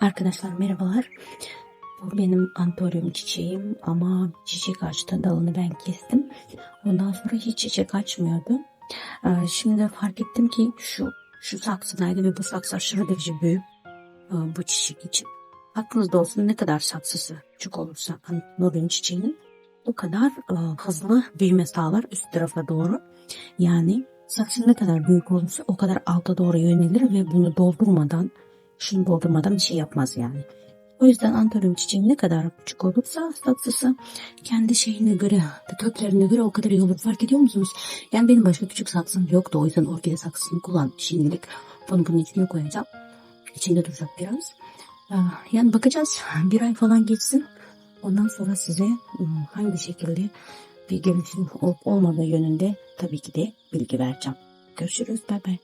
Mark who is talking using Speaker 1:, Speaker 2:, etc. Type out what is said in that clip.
Speaker 1: Arkadaşlar merhabalar. Bu benim antoryum çiçeğim ama çiçek açtı dalını ben kestim. Ondan sonra hiç çiçek açmıyordu. Ee, Şimdi fark ettim ki şu şu saksıdaydı ve bu saksı aşırı derece büyük e, bu çiçek için. Aklınızda olsun ne kadar saksısı küçük olursa antoryum çiçeğinin o kadar e, hızlı büyüme sağlar üst tarafa doğru. Yani saksı ne kadar büyük olursa o kadar alta doğru yönelir ve bunu doldurmadan şunu doldurmadan bir şey yapmaz yani. O yüzden antoryum çiçeği ne kadar küçük olursa saksısı kendi şeyine göre, köklerine göre o kadar iyi olur. Fark ediyor musunuz? Yani benim başka küçük saksım yoktu. O yüzden orkide saksısını kullan şimdilik. Bunu bunun içine koyacağım. İçinde duracak biraz. Ah, Yani bakacağız. Bir ay falan geçsin. Ondan sonra size ım, hangi şekilde bir gelişim olup olmadığı yönünde tabii ki de bilgi vereceğim. Görüşürüz. Bay bay.